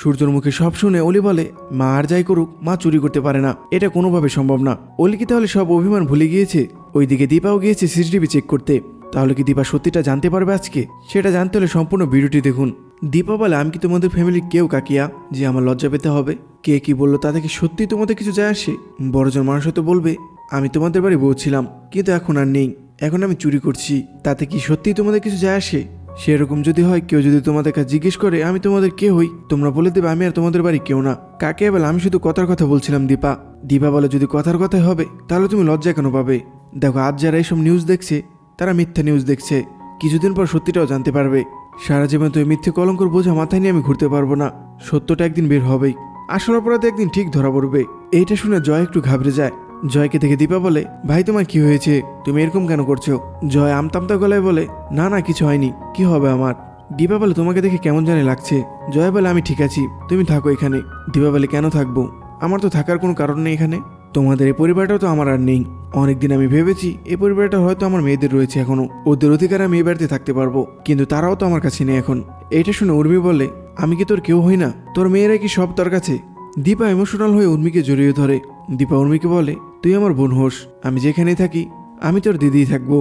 সূর্যর মুখে সব শুনে অলি বলে, মা আর যাই করুক, মা চুরি করতে পারে না। এটা কোনোভাবে সম্ভব না। অলি কি তাহলে সব অভিমান ভুলে গিয়েছে? ওইদিকে দীপাও গিয়েছে সিসিটিভি চেক করতে। তাহলে কি দীপা সত্যিটা জানতে পারবে আজকে? সেটা জানতে হলে সম্পূর্ণ ভিডিওটি দেখুন। দীপা বলে, আমি কি তোমাদের ফ্যামিলির কেউ, কাকিয়া? যে আমার লজ্জা পেতে হবে? কে কি বলল তাতে কি সত্যি তোমাদের কিছু যায় আসে? বড়জন মানুষ হয়তো বলবে, আমি তোমাদের বাড়ি বউ ছিলাম, কিন্তু এখন আর নেই। এখন আমি চুরি করছি। তাতে কি সত্যি তোমাদের কিছু যায় আসে? সেরকম যদি হয়, কেউ যদি তোমাদের কাছে জিজ্ঞেস করে, আমি তোমাদের কে হই? তোমরা বলে দেবে, আমি আর তোমাদের বাড়ি কেউ না। কাকে বলে, আমি শুধু কথার কথা বলছিলাম, দীপা। দীপা বলে, যদি কথার কথাই হবে, তাহলে তুমি লজ্জা কেন পাবে? দেখো, আজ যারা এইসব নিউজ দেখছে, তারা মিথ্যা নিউজ দেখছে। কিছুদিন পর সত্যিটাও জানতে পারবে। সারা জীবন তো মিথ্যে কলঙ্কর বোঝা মাথায় নিয়ে আমি ঘুরতে পারব না। সত্যটা একদিন বের হবেই। আসল অপরাধ একদিন ঠিক ধরা পড়বে। এইটা শুনে জয় একটু ঘাবড়ে যায়। জয়কে দেখে দীপা বলে, ভাই, তোমার কি হয়েছে? তুমি এরকম কেন করছ? জয় আমতামতা গলায় বলে, না না, কিছু হয়নি। কি হবে আমার? দীপা বলে, তোমাকে দেখে কেমন জানি লাগছে। জয় বলে, আমি ঠিক আছি। তুমি থাকো এখানে। দীপা বলে, কেন থাকব? আমার তো থাকার কোনো কারণ নেই এখানে। তোমাদের এই পরিবারটাও তো আমার আর নেই। অনেকদিন আমি ভেবেছি, এই পরিবারটা হয়তো আমার মেয়েদের রয়েছে এখনও। ওদের অধিকারে আমি এই বাড়িতে থাকতে পারব, কিন্তু তারাও তো আমার কাছে নেই এখন। এটা শুনে উর্মি বলে, আমি কি তোর কেউ হই না? তোর মেয়েরা কি সব তোর কাছে? দীপা ইমোশনাল হয়ে উর্মিকে জড়িয়ে ধরে। দীপা উর্মিকে বলে তুই আমার বোন হোস, আমি যেখানেই থাকি, আমি তোর দিদিই থাকব।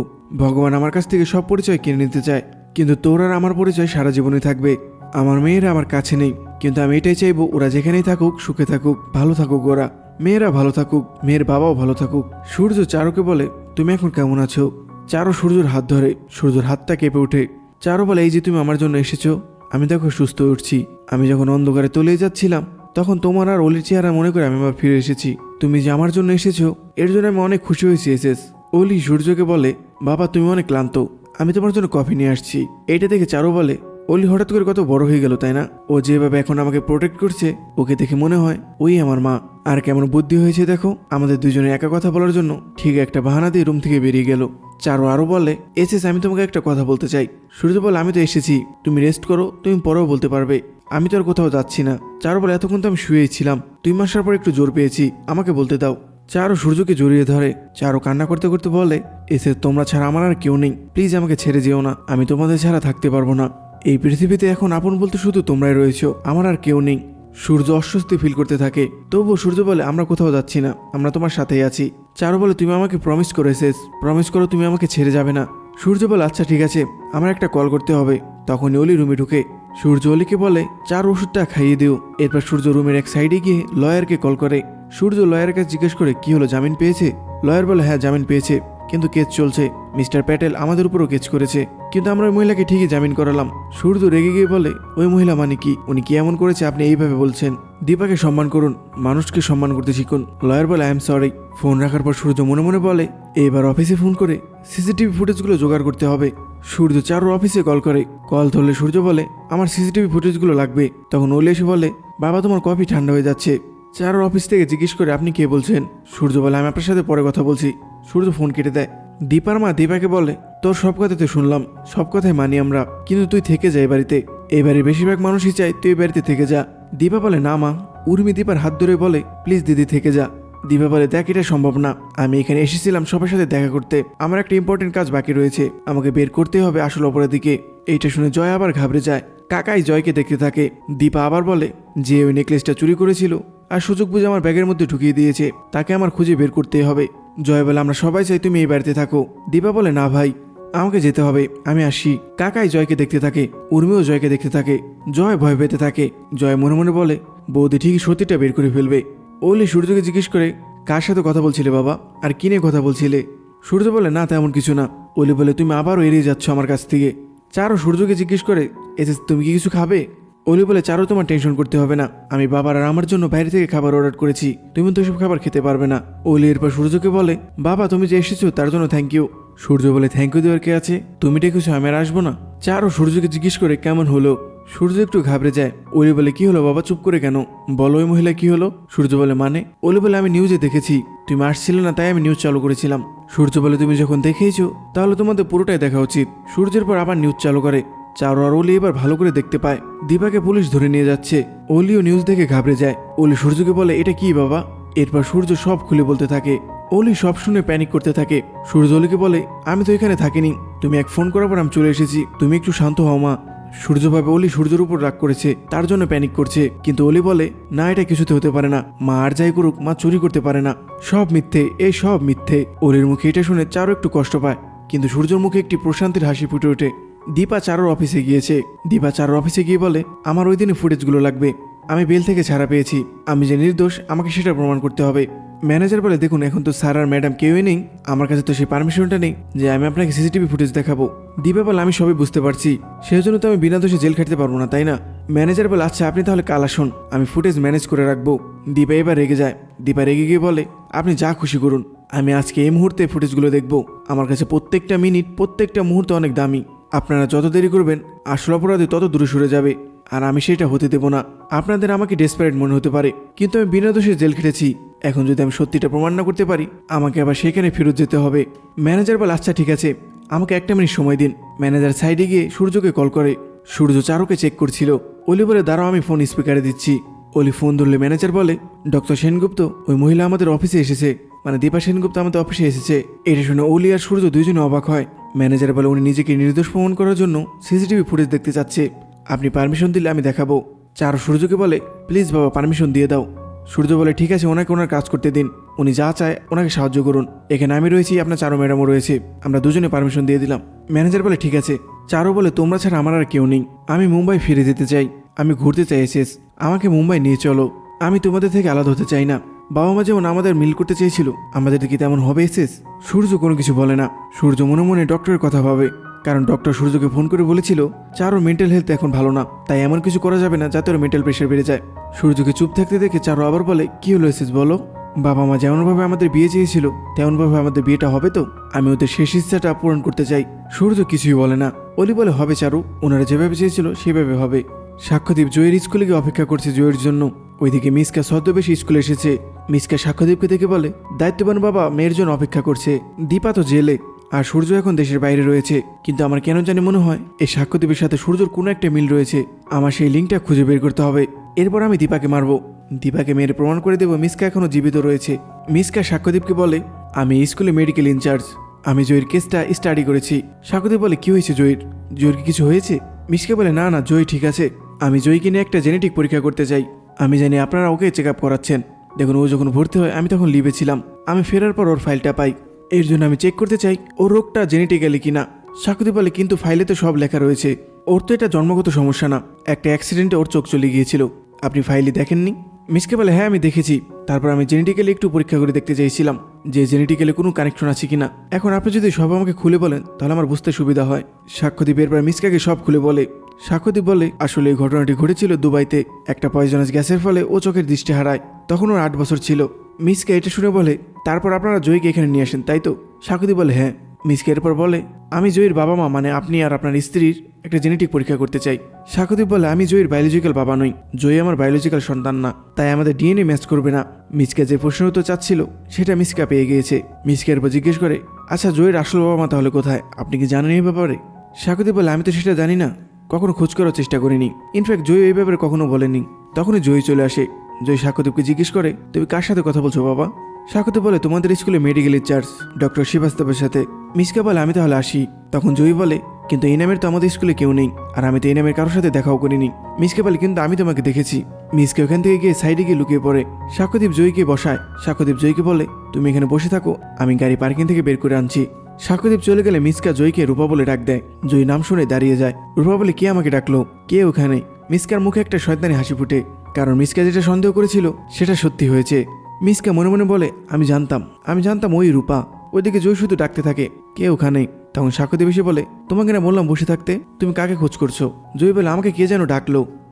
ভগবান আমার কাছ থেকে সব পরিচয় কিনে নিতে চায়, কিন্তু তোর আর আমার পরিচয় সারা জীবনই থাকবে। আমার মেয়েরা আমার কাছে নেই, কিন্তু আমি এটাই চাইব, ওরা যেখানেই থাকুক, সুখে থাকুক, ভালো থাকুক ওরা। মেয়েরা ভালো থাকুক, মেয়ের বাবাও ভালো থাকুক। সূর্য চারুকে বলে, তুমি এখন কেমন আছো? চারো সূর্যর হাত ধরে, সূর্যর হাতটা কেঁপে ওঠে। চারো বলে, এই যে তুমি আমার জন্য এসেছ, আমি দেখো সুস্থ উঠছি। আমি যখন অন্ধকারে তলিয়ে যাচ্ছিলাম তখন তোমার আর অলির চেহারা মনে করে আমি আবার ফিরে এসেছি। তুমি যে আমার জন্য এসেছ, এর জন্য আমি অনেক খুশি হয়েছি এসেস অলি সূর্যকে বলে, বাবা, তুমি অনেক ক্লান্ত। আমি তোমার জন্য কফি নিয়ে আসছি। এটা দেখে চারু বলে, অলি হঠাৎ করে কত বড় হয়ে গেল, তাই না? ও যেভাবে এখন আমাকে প্রোটেক্ট করছে, ওকে দেখে মনে হয় ওই আমার মা। আর কেমন বুদ্ধি হয়েছে দেখো, আমাদের দুজনে একা কথা বলার জন্য ঠিক একটা বাহানা দিয়ে রুম থেকে বেরিয়ে গেল। চারু আরও বলে এসেস আমি তোমাকে একটা কথা বলতে চাই। সূর্য বলে, আমি তো এসেছি। তুমি রেস্ট করো, তুমি পরেও বলতে পারবে। আমি তো আর কোথাও যাচ্ছি না। চারু বলে, এতক্ষণ তো আমি শুয়েই ছিলাম। দুই মাসের পর একটু জোর পেয়েছি। আমাকে বলতে দাও। চারু সূর্যকে জড়িয়ে ধরে। চারু কান্না করতে করতে বলে, এসে তোমরা ছাড়া আমার আর কেউ নেই। প্লিজ আমাকে ছেড়ে যেও না। আমি তোমাদের ছাড়া থাকতে পারব না। এই পৃথিবীতে এখন আপন বলতে শুধু তোমরাই রয়েছো। আমার আর কেউ নেই। সূর্য অস্বস্তি ফিল করতে থাকে। তবুও সূর্য বলে, আমরা কোথাও যাচ্ছি না। আমরা তোমার সাথেই আছি। চারু বলে, তুমি আমাকে প্রমিস করে শেষ প্রমিস করো তুমি আমাকে ছেড়ে যাবে না। সূর্য বলে আচ্ছা ঠিক আছে। আমার একটা কল করতে হবে। তখন অলি রুমে ঢুকে। সূর্য অলিকে বলে, চার ওষুধটা খাইয়ে দিও। এরপর সূর্য রুমের এক সাইডে গিয়ে লয়ারকে কল করে। সূর্য লয়ারের কাছে জিজ্ঞেস করে, কি হলো, জামিন পেয়েছে? লয়ার বলে হ্যাঁ জামিন পেয়েছে। কিন্তু কেস চলছে। মিস্টার প্যাটেল আমাদের উপরও কেস করেছে। কিন্তু আমরা ওই মহিলাকে ঠিকই জামিন করালাম। সূর্য রেগে গিয়ে বলে, ওই মহিলা মানে কি? উনি কি এমন করেছে আপনি এইভাবে বলছেন? দীপাকে সম্মান করুন, মানুষকে সম্মান করতে শিখুন। লয়ার বলে, আই এম সরি। ফোন রাখার পর সূর্য মনে মনে বলে এবার অফিসে ফোন করে সিসিটিভি ফুটেজগুলো জোগাড় করতে হবে। সূর্য চারুর অফিসে কল করে। কল ধরলে সূর্য বলে, আমার সিসিটিভি ফুটেজগুলো লাগবে। তখন ওলে এসে বলে, বাবা, তোমার কফি ঠান্ডা হয়ে যাচ্ছে। চারুর অফিস থেকে জিজ্ঞেস করে আপনি কে বলছেন? সূর্য বলে, আমি আপনার সাথে পরে কথা বলছি। সূর্য ফোন কেটে দেয়। দীপার মা দীপাকে বলে, তোর সব কথা কথাতে শুনলাম, সব কথাই মানি আমরা, কিন্তু তুই থেকে যা এই বাড়িতে। এই বাড়ির বেশিরভাগ মানুষই চায় তুই এই বাড়িতে থেকে যা। দীপা বলে, না মা। উর্মি দীপার হাত ধরে বলে, প্লিজ দিদি থেকে যা। দীপা বলে, দেখ, এটা সম্ভব না। আমি এখানে এসেছিলাম সবার সাথে দেখা করতে। আমার একটা ইম্পর্টেন্ট কাজ বাকি রয়েছে। আমাকে বের করতে হবে আসল অপরাধীকে এইটা শুনে জয় আবার ঘাবড়ে যায়। কাকাই জয়কে দেখতে থাকে। দীপা আবার বলে, যে ওই নেকলেসটা চুরি করেছিল আর সুযোগ বুঝে আমার ব্যাগের মধ্যে ঢুকিয়ে দিয়েছে। তাকে আমার খুঁজে বের করতে হবে। জয় বলে, আমরা সবাই চাই তুমি এই বাড়িতে থাকো। দীপা বলে, না ভাই, আমাকে যেতে হবে। আমি আসি। কাকাই জয়কে দেখতে থাকে, উর্মিও জয়কে দেখতে থাকে, জয় ভয় পেতে থাকে। জয় মনে মনে বলে, বৌদি ঠিকই সত্যিটা বের করে ফেলবে। ওলি সূর্যকে জিজ্ঞেস করে, কার সাথে কথা বলছিলে বাবা? আর কি নিয়ে কথা বলছিলে? সূর্য বলে, না, তেমন কিছু না। ওলি বলে, তুমি আবারও এড়িয়ে যাচ্ছ আমার কাছ থেকে। চারও সূর্যকে জিজ্ঞেস করে, এতে তুমি কি কিছু খাবে? অলি বলে, চারও তোমার টেনশন করতে হবে না। আমি বাবার আর আমার জন্য বাইরে থেকে খাবার অর্ডার করেছি। তুমি তো সব খাবার খেতে পারবে না। অলি এরপর সূর্যকে বলে, বাবা, তুমি যে এসেছ তার জন্য থ্যাংক ইউ সূর্য বলে থ্যাংক ইউ দেওয়ার কে আছে? তুমি ডেকেছো, আমি আর আসব না। চারও সূর্যকে জিজ্ঞেস করে, কেমন হলো? সূর্য একটু ঘাবড়ে যায়। অলি বলে, কি হলো বাবা, চুপ করে কেন? বলো, ওই মহিলা কি হলো? সূর্য বলে মানে? ওলি বলে, আমি নিউজে দেখেছি। তুমি আসছিলে না, তাই আমি নিউজ চালু করেছিলাম। সূর্য বলে, তুমি যখন দেখেইছো, তাহলে তোমাদের পুরোটাই দেখা উচিত। সূর্যের পর আবার নিউজ চালু করে। চারু আর অলি এবার ভালো করে দেখতে পায়। দীপাকে পুলিশ ধরে নিয়ে যাচ্ছে। অলিও নিউজ দেখে ঘাবড়ে যায়। অলি সূর্যকে বলে, এটা কি বাবা? এরপর সূর্য সব খুলে বলতে থাকে। অলি সব শুনে প্যানিক করতে থাকে। সূর্য অলিকে বলে, আমি তো এখানে থাকিনি। তুমি এক ফোন করার পর আমি চলে এসেছি। তুমি একটু শান্ত হও মা। সূর্য ভাবে অলি সূর্যের উপর রাগ করেছে, তার জন্য প্যানিক করছে। কিন্তু অলি বলে, না, এটা কিছুতে হতে পারে না। মা আর যাই করুক, মা চুরি করতে পারে না। সব মিথ্যে এই সব মিথ্যে। অলির মুখে এটা শুনে চারও একটু কষ্ট পায়। কিন্তু সূর্যের মুখে একটি প্রশান্তির হাসি ফুটে ওঠে। দীপা চারোর অফিসে গিয়েছে। দীপা চারোর অফিসে গিয়ে বলে, আমার ওই দিনে ফুটেজগুলো লাগবে। আমি বেল থেকে ছাড়া পেয়েছি। আমি যে নির্দোষ, আমাকে সেটা প্রমাণ করতে হবে। ম্যানেজার বলে, দেখুন, এখন তো স্যার আর ম্যাডাম কেউই নেই। আমার কাছে তো সেই পারমিশনটা নেই যে আমি আপনাকে সিসিটিভি ফুটেজ দেখাবো। দীপা বলে, আমি সবই বুঝতে পারছি। সেই জন্য তো আমি বিনা দোষে জেল খাটতে পারব না, তাই না? ম্যানেজার বলে আচ্ছা আপনি তাহলে কাল আসুন। আমি ফুটেজ ম্যানেজ করে রাখব। দীপা এবার রেগে যায়। দীপা রেগে গিয়ে বলে, আপনি যা খুশি করুন। আমি আজকে এই মুহূর্তে ফুটেজগুলো দেখব। আমার কাছে প্রত্যেকটা মিনিট, প্রত্যেকটা মুহূর্ত অনেক দামি। আপনারা যত দেরি করবেন, আসল অপরাধী তত দূরে সরে যাবে। আর আমি সেটা হতে দেব না। আপনাদের আমাকে ডেসপারেট মনে হতে পারে। কিন্তু আমি বিনা দোষে জেল খেটেছি। এখন যদি আমি সত্যিটা প্রমাণ না করতে পারি, আমাকে আবার সেখানে ফেরত যেতে হবে। ম্যানেজার বলে আচ্ছা ঠিক আছে। আমাকে একটা মিনিট সময় দিন। ম্যানেজার সাইডে গিয়ে সূর্যকে কল করে। সূর্য চারুকে চেক করছিল। অলি বলে দাঁড়াও, আমি ফোন স্পিকারে দিচ্ছি। অলি ফোন ধরলে ম্যানেজার বলে ডক্টর সেনগুপ্ত, ওই মহিলা আমাদের অফিসে এসেছে। মানে দীপা সেনগুপ্ত আমাদের অফিসে এসেছে। এটা শুনে অলি আর সূর্য দুইজনে অবাক হয়। ম্যানেজার বলে উনি নিজেকে নির্দোষ প্রমাণ করার জন্য সিসিটিভি ফুটেজ দেখতে চাচ্ছে। আপনি পারমিশন দিলে আমি দেখাবো। চার সূর্যকে বলে, প্লিজ বাবা, পারমিশন দিয়ে দাও। সূর্য বলে, ঠিক আছে, ওনাকে ওনার কাজ করতে দিন। উনি যা চায় ওনাকে সাহায্য করুন। এখানে আমি রয়েছি, আপনার চারো ম্যাডামও রয়েছে। আমরা দুজনে পারমিশন দিয়ে দিলাম। ম্যানেজার বলে, ঠিক আছে। চারো বলে, তোমরা ছাড়া আমার আর কেউ নেই। আমি মুম্বাই ফিরে যেতে চাই। আমি ঘুরতে চাই এসেস আমাকে মুম্বাই নিয়ে চলো। আমি তোমাদের থেকে আলাদা হতে চাই না। বাবা মা যেমন আমাদের মিল করতে চেয়েছিল, আমাদের কি তেমন হবে, এসেস? সূর্য কোনো কিছু বলে না। সূর্য মনে মনে ডক্টরের কথা ভাবে, কারণ ডক্টর সূর্যকে ফোন করে বলেছিল, চারোর মেন্টাল হেলথ এখন ভালো না, তাই এমন কিছু করা যাবে না যাতে ওর মেন্টাল প্রেশার বেড়ে যায়। সূর্যকে চুপ থাকতে দেখে চারো আবার বলে, কি হলো, এসেস, বলো? বাবা মা যেমনভাবে আমাদের বিয়ে চেয়েছিল, তেমনভাবে আমাদের বিয়েটা হবে তো? আমি ওদের শেষ ইচ্ছাটা পূরণ করতে চাই। সূর্য কিছুই বলে না। অলি বলে, হবে চারু, ওনারা যেভাবে চেয়েছিল, সেভাবে হবে। সাক্ষ্যদীপ জয়ের স্কুলে গিয়ে অপেক্ষা করছে জয়ের জন্য। ওইদিকে মিসকা ছদ্মবেশী স্কুলে এসেছে। মিসকা সাক্ষ্যদীপকে দেখে বলে, দায়িত্ববান বাবা মেয়ের জন্য অপেক্ষা করছে। দীপা তো জেলে, আর সূর্য এখন দেশের বাইরে রয়েছে। কিন্তু আমার কেন জানি মনে হয় এই সাক্ষ্যদীপের সাথে সূর্যর কোনো একটা মিল রয়েছে। আমার সেই লিঙ্কটা খুঁজে বের করতে হবে। এরপর আমি দীপাকে মারবো। দীপাকে মেরে প্রমাণ করে দেবো মিসকা এখনও জীবিত রয়েছে। মিসকা সাক্ষ্যদীপকে বলে, আমি স্কুলে মেডিকেল ইনচার্জ আমি জয়ের কেসটা স্টাডি করেছি। সাক্ষ্যদীপ বলে, কি হয়েছে জয়ের? জয়ের কি কিছু হয়েছে? মিসকে বলে, না না, জয় ঠিক আছে। আমি জয়কে নিয়ে একটা জেনেটিক পরীক্ষা করতে চাই। আমি জানি আপনারা ওকে চেক আপ করাচ্ছেন। দেখুন, ও যখন ভর্তি হয়, আমি তখন লিভে ছিলাম। আমি ফেরার পর ওর ফাইলটা পাই। এর জন্য আমি চেক করতে চাই ওর রোগটা জেনেটিক্যালি কিনা। সাকুদি বলে কিন্তু ফাইলে তো সব লেখা রয়েছে। ওর তো এটা জন্মগত সমস্যা না। একটা অ্যাক্সিডেন্টে ওর চোখ চলে গিয়েছিল। আপনি ফাইলে দেখেননি? মিসকে বলে হ্যাঁ আমি দেখেছি। তারপর আমি জেনেটিক্যালি একটু পরীক্ষা করে দেখতে চাইছিলাম যে জেনেটিক্যালি কোনো কানেকশন আছে কিনা। এখন আপনি যদি সব আমাকে খুলে বলেন, তাহলে আমার বুঝতে সুবিধা হয়। সাক্ষ্যদীপ এরপর মিসকাকে সব খুলে বলে। সাক্ষ্যদীপ বলে, আসলে এই ঘটনাটি ঘটেছিল দুবাইতে। একটা পয়জনাস গ্যাসের ফলে ও চোখের দৃষ্টি হারায়। তখন ওর আট বছর ছিল। মিসকে এটা শুনে বলে, তারপর আপনারা জয়ীকে এখানে নিয়ে আসেন, তাই তো? সাক্ষ্যদীপ বলে হ্যাঁ। মিসকে এরপর বলে, আমি জয়ীর বাবা মা মানে আপনি আর আপনার স্ত্রীর একটা জেনেটিক পরীক্ষা করতে চাই। সাক্ষ্যদীপ বলে, আমি জয়ীর বায়োলজিক্যাল বাবা নই। জয়ী আমার বায়োলজিক্যাল সন্তান না, তাই আমাদের ডিএনএ ম্যাচ করবে না। মিসকে যে প্রশ্ন উত্তর চাচ্ছিল, সেটা মিসকা পেয়ে গিয়েছে। মিসকে এরপর জিজ্ঞেস করে আচ্ছা জয়ীর আসল বাবা মা তাহলে কোথায়? আপনি কি জানেন এই ব্যাপারে? সাক্ষ্যদীপ বলে, আমি তো সেটা জানি না। কখনো খোঁজ করার চেষ্টা করিনি। ইনফ্যাক্ট জয় এই ব্যাপারে কখনো বলেনি। তখনই জয় চলে আসে। জয় সাক্ষ্যদীপকে জিজ্ঞেস করে, তুমি কার সাথে কথা বলছো, বাবা? সাক্ষ্যদীপ বলে, তোমাদের স্কুলে মেডিকেল ইনচার্জ ডক্টর শিবাস্তবের সাথে। মিসকা বলে, আমি তাহলে আসি। তখন জয়ী বলে, কিন্তু এই নামের তো আমাদের স্কুলে কেউ নেই, আর আমি তো এই নামের কারোর সাথে দেখাও করিনি। মিসকে বলে, কিন্তু আমি তোমাকে দেখেছি। মিসকে ওখান থেকে গিয়ে সাইডে গিয়ে লুকিয়ে পড়ে। সাক্ষ্যদীপ জয়ীকে বসায়। সাক্ষ্যদীপ জয়ীকে বলে, তুমি এখানে বসে থাকো, আমি গাড়ি পার্কিং থেকে বের করে আনছি। সাক্ষ্যদীপ চলে গেলে মিসকা জয়কে রূপা বলে ডাক দেয়। জয়ী নাম শুনে দাঁড়িয়ে যায়। রূপা বলে, কে আমাকে ডাকলো? কে ওখানে? মিসকার মুখে একটা শয়তানি হাসি ফুটে। কারণ মিসকা যেটা সন্দেহ করেছিল, সেটা সত্যি হয়েছে। মিসকা মনে মনে বলে, আমি জানতাম আমি জানতাম ওই রূপা। ওইদিকে জয় শুধু ডাকতে থাকে, কে ওখানে? তখন সাক্ষ্যদীপ এসে বলে, তোমাকে না বললাম বসে থাকতে? তুমি কাকে খোঁজ করছ? জয় বলে, আমাকে কে যেন ডাকলো?